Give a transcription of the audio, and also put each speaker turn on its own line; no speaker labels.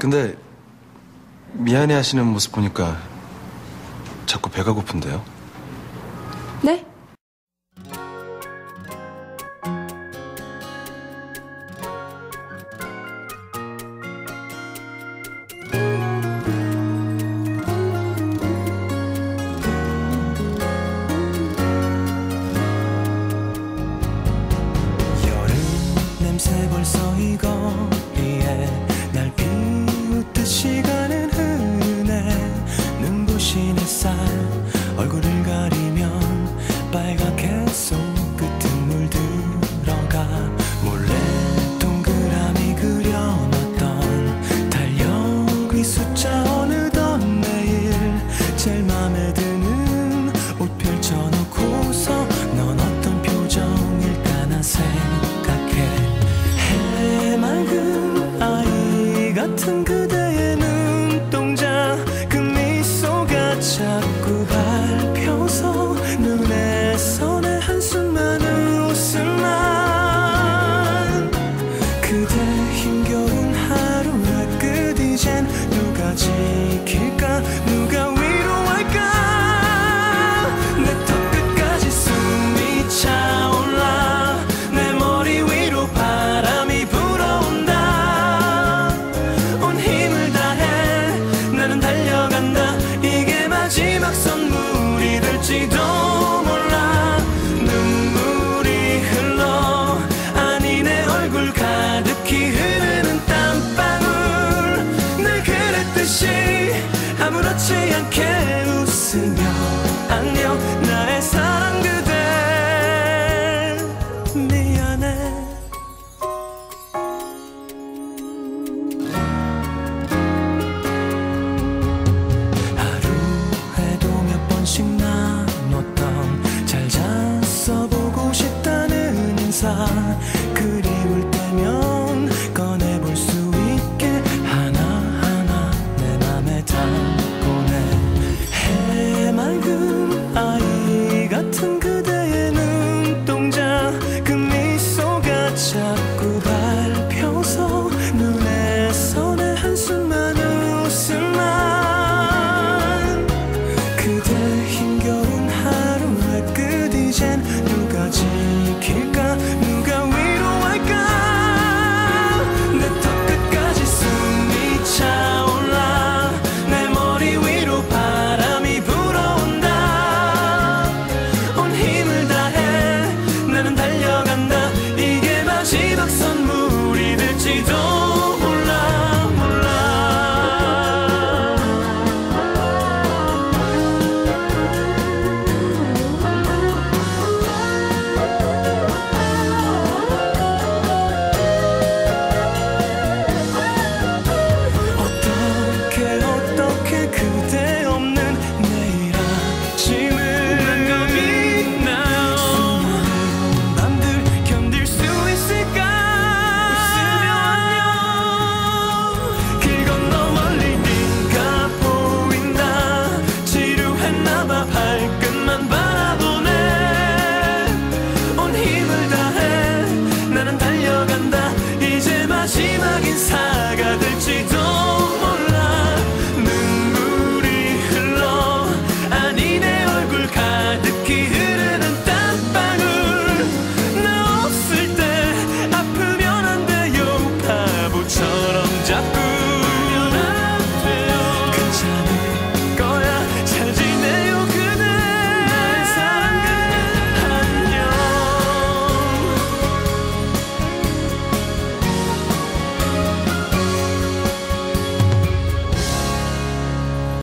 근데 미안해 하시는 모습 보니까 자꾸 배가 고픈데요?
네?
여름 냄새 벌써 익어 같은 그대의 눈동자 그 미소가 자꾸 밟혀서 눈에서 내 한숨만은 웃음만. 그대 힘겨운 하루의 끝 이젠 누가 지킬까 누가 듯이 아무렇지 않게 웃으며 안녕 나의 사랑 그대. 미안해. 하루에도 몇 번씩 나눴던 잘 잤어 보고 싶다는 인사.